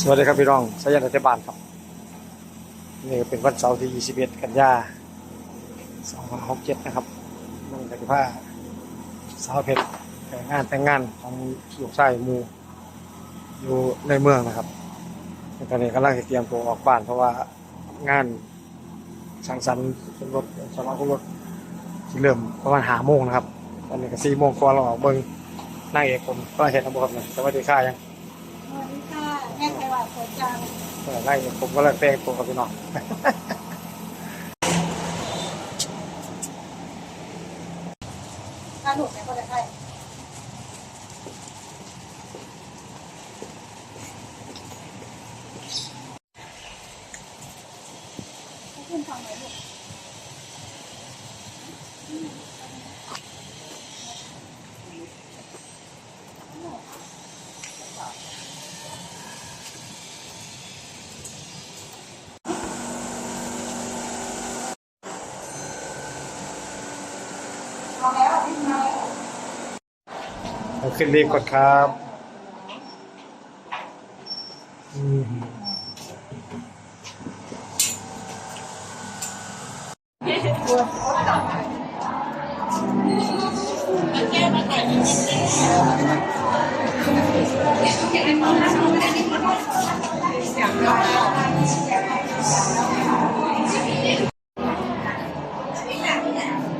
สวัสดีครับพี่น้องสายันรัฐบาลครับ นี่เป็นวันเสาร์ที่ 21 กันยา2567 นะครับน้องกติภาสาวเพชรแต่งงานแต่งงานของลูกชายมูอยู่ในเมืองนะครับ ตอนนี้กำลังเตรียมตัวออกบ้านเพราะว่างานสังสรรค์เป็นรถสำหรับรถที่เริ่มประมาณหาโมงนะครับ ตอนนี้ก็สี่โมงกว่าเราออกเบิ้งนางเอกผมก็เห็นระบบเนี่ยสวัสดีค่ะยังสวัสดีค่ะแม่ไขหวาน สวนจังไล่ผมก็เลยแปลงตัวกับพี่น้อง ถ้าหนูเนี่ยก็จะได้ให้ขึ้นฟังหน่อยลูก เอาแล้วขึ้นมาแล้ว เอาขึ้นรีบกดครับอืม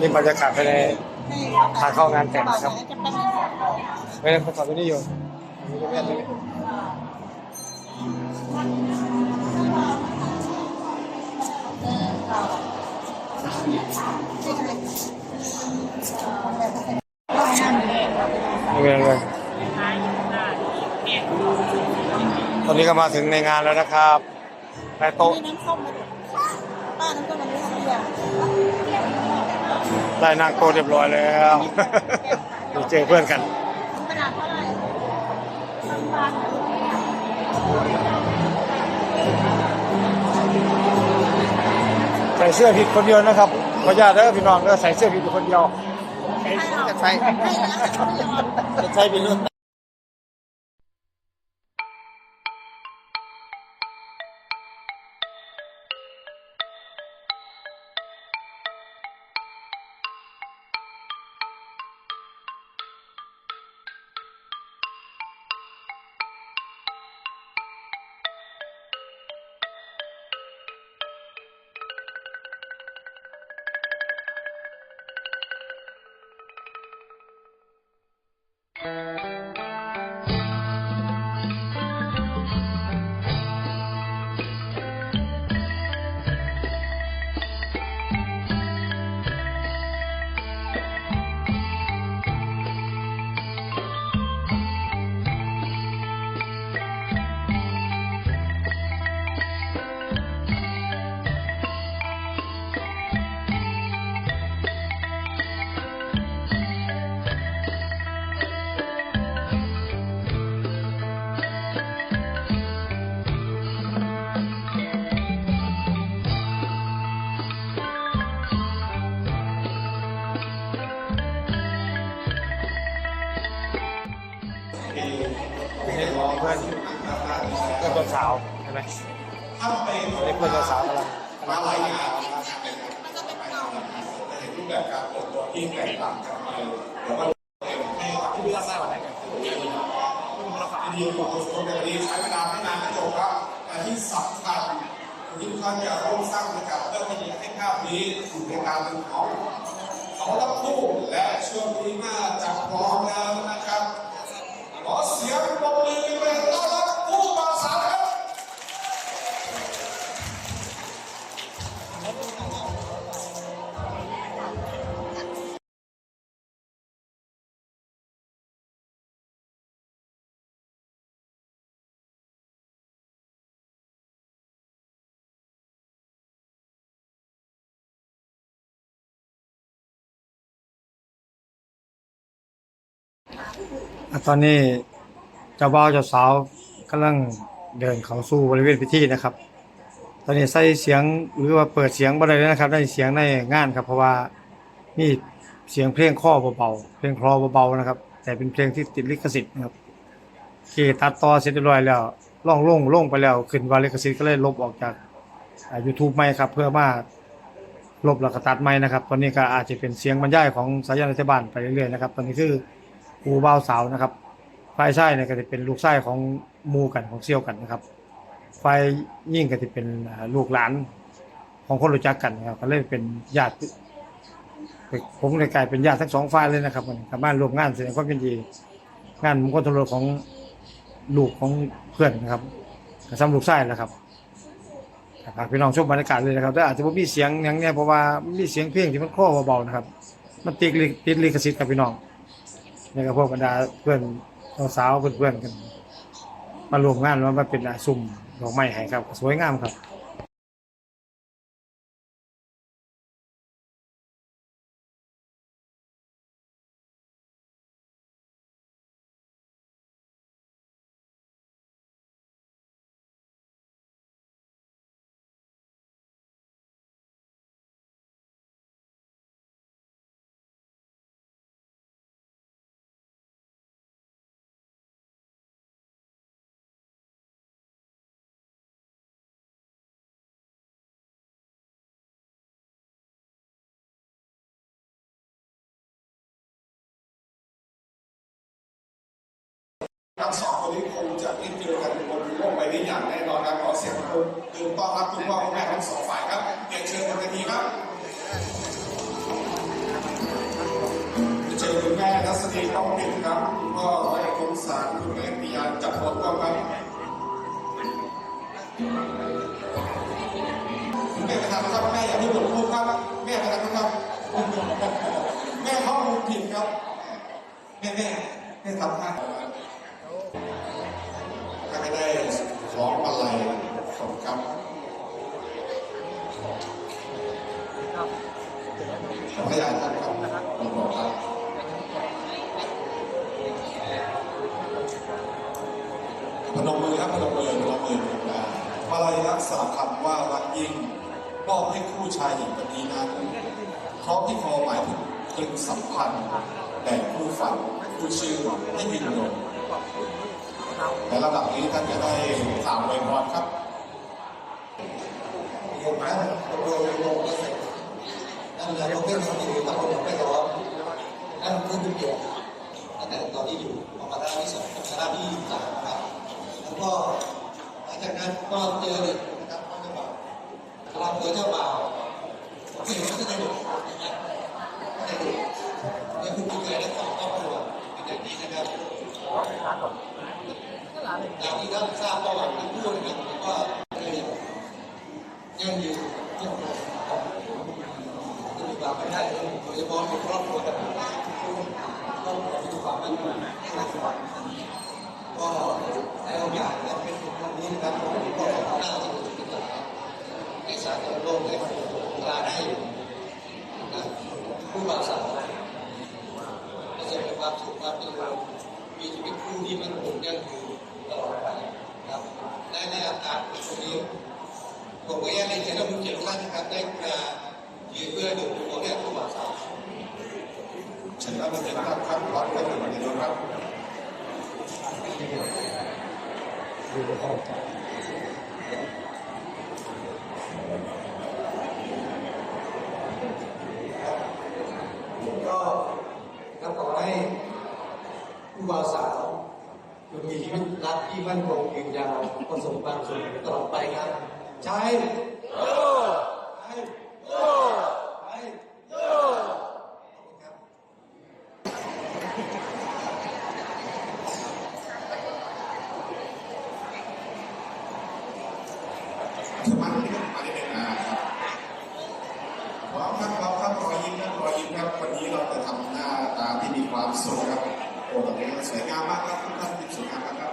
นี่บรรยากาศภายในทางเข้างานแต่งนะครับ จะเป็นไม่ได้คนสอบไปนี่อยู่นี่ก็แม่นเลยไม่เป็นไรตอนนี้ก็มาถึงในงานแล้วนะครับได้โต๊ะมีน้ำส้มมายนางได้นั่งโต๊ะเรียบร้อยแล้วเดี๋ยวเจอเพื่อนกัน ใส่เสื้อผิดคนเดียวนะครับขออนุญาตเด้อพี่น้องเด้อใส่เสื้อผิดอยู่คนเดียวจะใช้ให้แล้วจะใช้เป็นเรื่อง สาวใช่ไหมเด็กเพื่อนสาวกำลังกำลัห็นรูปแบบการปิดตัวที่แตกต่างกันไปแล้วก็ที่เลือกมากกว่าไหนดีขอตัวคนแบบนี้ใช้เวลาไม่นานก็จบแล้วแต่ที่สำคัญที่ท่านจะร่วมสร้างบรรยากาศเพื่อให้ให้ภาพนี้ถูกในการเป็นของเขาทั้งคู่และช่วงนี้มาจากพร้อมแล้วนะครับ ตอนนี้เจ้าบ่าวเจ้าสาวกำลังเดินเข้าสู่บริเวณพิธีนะครับ ตอนนี้ใส่เสียงหรือว่าเปิดเสียงบ่ได้เลยนะครับ ได้เสียงในงานครับ เพราะว่ามีเสียงเพลงข้อเบาๆเพลงคลอเบาๆนะครับ แต่เป็นเพลงที่ติดลิขสิทธิ์นะครับที่ตัดต่อเสร็จเรียบร้อยแล้วล่องลงลงไปแล้วขึ้นวาลิขสิทธิ์ก็เลยลบออกจากอ่า YouTube ใหม่ครับ เพื่อมาลบแล้วก็ตัดใหม่นะครับ ตอนนี้ก็อาจจะเป็นเสียงบรรยายของสายยันรัฐบาลไปเรื่อยๆนะครับ ตอนนี้คือ อูบ่าวสาวนะครับฝ่ายชายเนี่ยก็จะเป็นลูกชายของหมู่กันของเซี่ยวกันนะครับฝ่ายยิ่งก็จะเป็นลูกหลานของคนรู้จักกันนะครับก็เลยเป็นญาติผมเลยกลายเป็นญาติทั้งสองฝ่ายเลยนะครับมันกับบ้านร่วมงานแสดงความยินดีงานมงคลทรของลูกของเพื่อนนะครับกระซ้ำลูกไส้แล้วครับฝากพี่น้องชมบรรยากาศเลยนะครับแต่อาจจะไม่มีเสียงอย่างเนี้ยเพราะว่ามีเสียงเพลงที่มันคล้อเบาๆนะครับ มันติดลิติดลิขสิทธิ์กับพี่น้อง นี่ก็พวกบรรดาเพื่อนสาวเพื่อนๆกัน มารวมงานแล้วมาเป็นอาซุ่มดอกไม้ให้ครับ สวยงามครับ คนนี้คงจะไม่เจอกันบนโลกใบนี้อย่างแน่นอนครับขอเสียงปรบมือต้อนรับคุณพ่อคุณแม่ทั้งสองฝ่ายครับเรียนเชิญบนเวทีครับเชิญคุณแม่ทัศนีต้องปิดครับคุณพ่อไว้คงสารคุณแม่ปิยาจับปดก็ครับคุณแม่กระทำครับแม่อย่าที่หลงพูดครับแม่กระทำครับแม่ข้อมูลผิดครับแม่แม่แม่ทำพลา ดถ้ไม่ได้ร้องมาลัยขอบครับขอขยายท่านครับขอบคุณครับพนมมือครับพนมมือพนมมือนะมาลัยรักษาคำว่ารักยิ่งมอบให้คู่ชายหญิงคนนี้นั้นเพราะที่คอหมายถึงตรึงสัมพันธ์แต่คู่ฝันคู่ชื่อให้ยืนยง ในระดับนี้ท่านจะได้ข่าวไวยพรครับเห็นไหมโดยรวมก็เสร็จนั่นแหละเราเป็นคนที่ตัดผมไม่ร้อนนั่นคือเป็นเกียรติตั้งแต่ตอนที่อยู่ของคณะที่สองคณะที่สามนะครับแล้วก็หลังจากนั้นก็เจอเด็กนะครับก็จะบอกเราเจอเจ้าบ่าวผมเห็นว่าจะได้ดูนะครับได้ดูนี่คือคุณเคยได้ของครอบครัวเป็นอย่างนี้นะครับ อย่างที่ท่านทราบประวัติทั้งคู่นะครับก็ยังอยู่ยังคงจะมีความไม่ได้โดยเฉพาะในครอบครัวต่ละครอบครัวที่มีความไม่ได้ก็ในโอกาสและเป็นวันนี้นะครับผมก็ขอหน้าที่จะเป็นในสากลโลกได้เวลาได้ผู้บ่าวสาวและจะมีความสุขความเจริญมีชีวิตคู่ที่มันคงยั่งยืน ตลอดไปครับและในอากาศตรง นี้ผมก็ยังในใจเราคุณเกียรติท่านนะครับได้มายืนเพื่อดูตัวแรกผู้บ่าวสาวเชิญรับประทานครับครับขอให้ท่านประธานครับ ก็ก็ขอให้ผู้บ่าวสาวจงมีชีวิตรัก ที่มั่นคงยืนยาวประสบความสุขตลอดไปครับ ใช่ใช่ใช่ครับ สมาธิครับมาที่หนึ่งนะครับพร้อมครับพร้อมครับรอยยิ้มครับรอยยิ้มครับวันนี้เราจะทำหน้าตาที่มีความสุขครับโอ้ตรงนี้สวยงามมากครับทุกท่านที่สวยงามมากครับ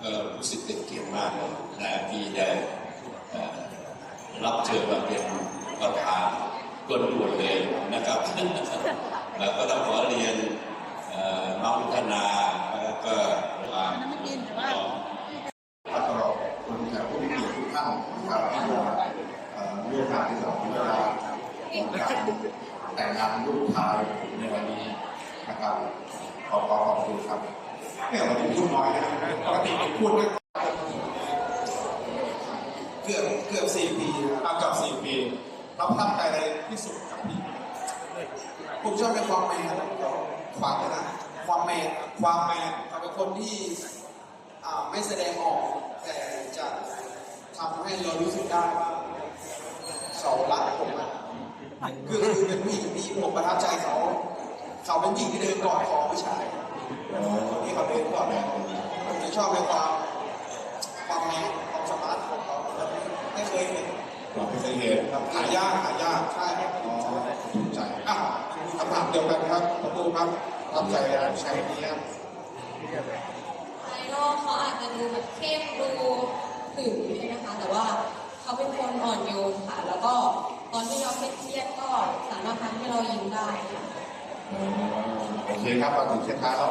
ก็รู้ สึกเป็นเกียรติมากนะที่ได้รับเชิญมาเป็นประธานก้นด่วนเลยนะครับแล้วก็ต้องขอเรียนน้องธนาแล้วก็ทางน้องแล้วก็คุณแขกผู้มีเกียรติทุกท่านนะครับที่มาเอ่อร่วมงานที่เราเวลาของการแต่งงานลูกชายในวันนี้นะครับขอขอบคุณครับเนี่ยวันนี้พูดน้อยนะปกติพูดไม่เกือบเกือบสี่ปีนะครับเกือบสี่ปีเราประทับใจอะไรที่สุดกับพี่ผมชอบในความแมนความอะไรนะความแมนความแมนเขาเป็นคนที่อ่าไม่แสดงออก แต่จะทำให้เรารู้สึกได้ว่าเขารักผมอะคือคือเป็นผู้หญิงที่ผมประทับใจเขา เขาเป็นหญิงที่เดินกอดคอผู้ชายคนที่เขาเดินกอดแบบผมจะชอบในความความแมน นเราไม่เคยเห็นครับหายากหายากใช่ครับอ๋อถูกใจอะคำถามเดียวกันครับประตูครับประทับใจอะไรใช้นี้ครับภายนอกเขาอาจจะดูแบบเข้มดูขึงใช่ไหมคะ แต่ว่าเขาเป็นคนอ่อนโยนค่ะ แล้วก็ตอนที่เราเครียดๆก็สามารถทำให้เรายิ้มได้ค่ะโอเคครับมาถึงเส้นท้ายแล้ว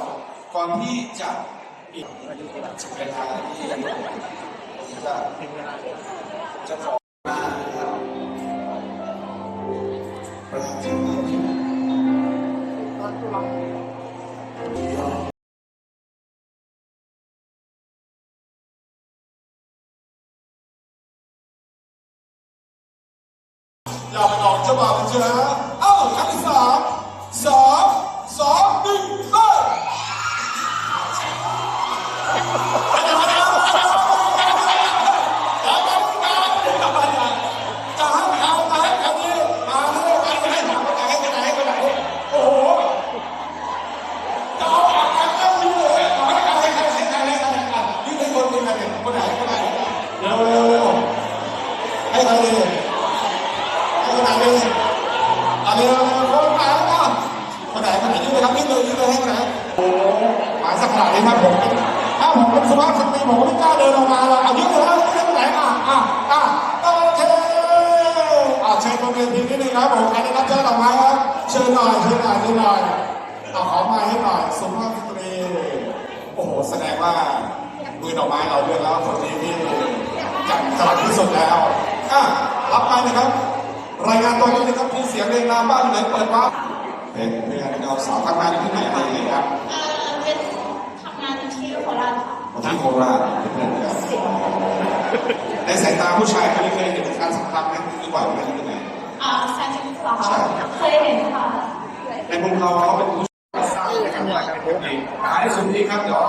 ก่อนที่จะปิดเวลาที่จะจะขอ อย่ คนไหนเลยอันนี้เราคนไหนก็คนไหนคนไหนยืนเลยครับยืนเลยยืนเลยให้คนไหนโอ้หมายสักขนาดนี้ครับผมถ้าผมเป็นสุภาพสตรีผมก็ไม่กล้าเดินออกมาเลยเอายืนเลยครับยืนคนไหนอะอะอะโอเคอะเชิญบนเวทีนิดนึงครับผมใครได้รับเชิญดอกไม้ครับเชิญหน่อยเชิญหน่อยเชิญหน่อยเอาขอม้ให้หน่อยสุภาพสตรีโอ้โหแสดงว่ามือดอกไม้เราเลือกแล้วคนนี้ที่จัดสลัดที่สุดแล้วอะรับไปนะครับ ราย งานตัวนี้นะครับมีเสียงเรียงนามบ้านอยู่ไหนเปิดวาร์ปเป็นเพื่อนเราสาวทำงานอยู่ที่ไหนอะไรยังไงครับเอ่อเป็นทำงานที่โคราชค่ะที่โคราชเป็นเพื่อนกันในสายตาผู้ชายคนนี้เคยเห็นการสัมพันธ์ไหมหรือเปล่าไม่รู้ที่ไหนอ่าแฟนฉันเหรอคะเคยเห็นค่ะในมุมเราเขาเป็นผู้ชายสร้างนะครับท้ายสุดนี้ครับเดี๋ยว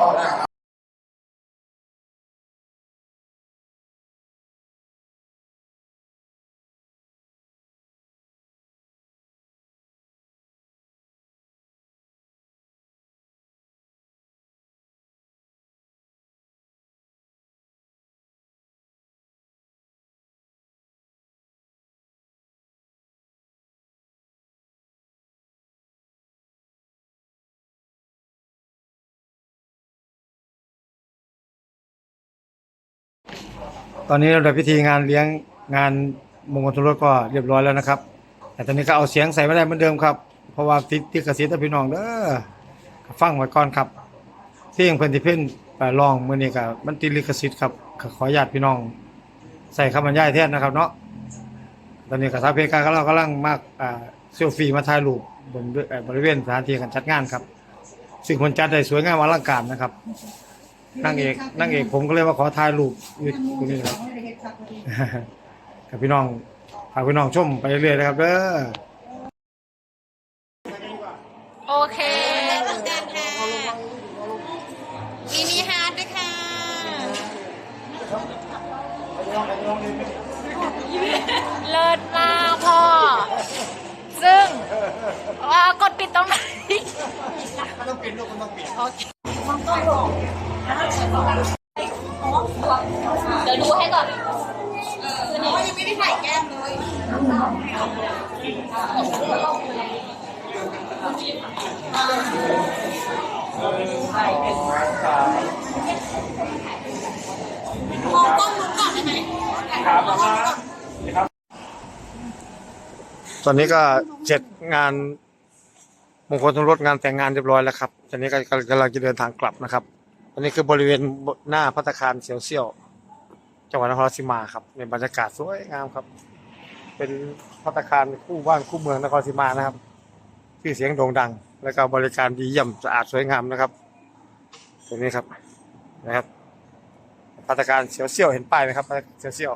ตอนนี้เราได้พิธีงานเลี้ยงงานมงคลสมรสก็เรียบร้อยแล้วนะครับ แต่ตอนนี้ก็เอาเสียงใส่ไม่ได้เหมือนเดิมครับ เพราะว่าติดติดกระซิบพี่น้องเด้อฟังไว้ก่อนครับเสียงเพิ่นที่เพิ่นไปร้องมื้อนี้ก็มันติดลิขสิทธิ์ครับก็ขออนุญาตพี่น้อง ใส่คำบรรยายแทนนะครับเนาะตอนนี้ก็สาวเพกาก็เรากำลังมากอ่าเซลฟี่มาถ่ายรูปบนบริเวณสถานที่การจัดงานครับ ซึ่งคนจัดได้สวยงามอลังการนะครับ นั่งเอกนั่งเอกผมก็เลยว่าขอถ่ายรูปอยู่ตรงนี้ครับกับพี่น้องพาพี่น้องชมไปเรื่อยๆนะครับเด้อ โอเคเหมือนกันค่ะมินิฮาร์ดด้วยค่ะ เลิศมากพ่อ ซึ่งว่ากดปิดตรงไหนมันต้องปิดลูกมันต้องปิด โอเค เดี๋ยวดูให้ก่อนคือหนูยังไม่ได้ถ่ายแก้มเลยมองกล้องนู้นก่อนได้ไหมครับตอนนี้ก็เสร็จงานมงคลสมรสงานแต่งงานเรียบร้อยแล้วครับ ตอนนี้ก็กำลังจะเดินทางกลับนะครับ อันนี้คือบริเวณหน้าพัตตาคารเซียวเซียวจังหวัดนครราชสีมาครับในบรรยากาศสวยงามครับ เป็นพัตตาคารคู่บ้านคู่เมืองนครราชสีมานะครับชื่อเสียงโด่งดัง แล้วก็บริการดีเยี่ยมสะอาดสวยงามนะครับตรงนี้ครับนะครับพัตคารเซียวเซียวเห็นป้ายไหมครับเซียวเซียว